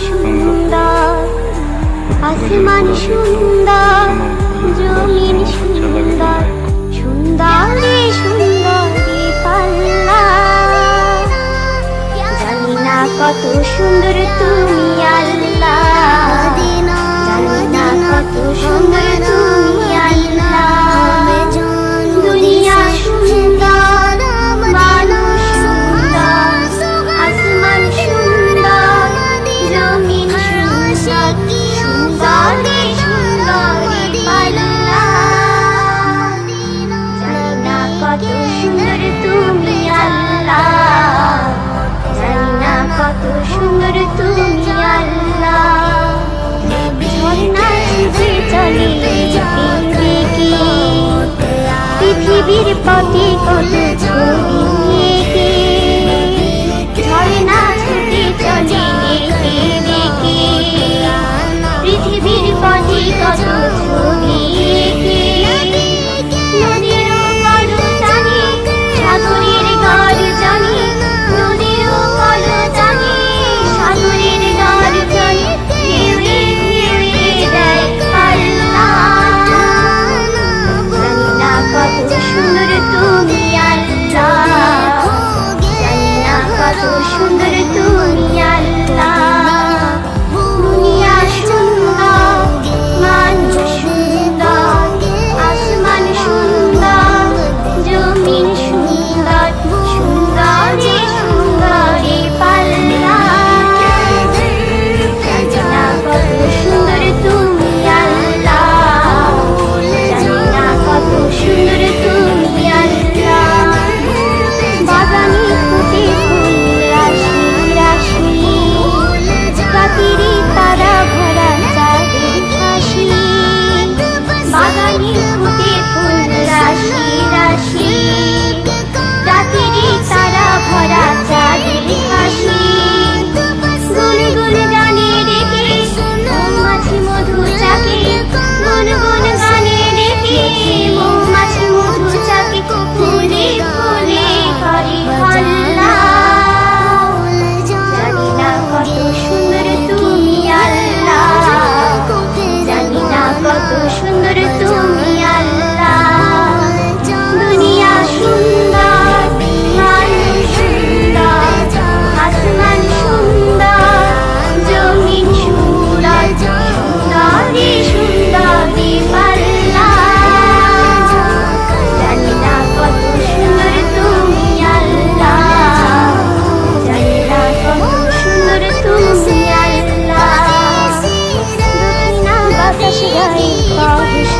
সুন্দর আসমান সুন্দর জমিন সুন্দর সুন্দরে সুন্দরী পাল্লা জানি না কত সুন্দর তুমি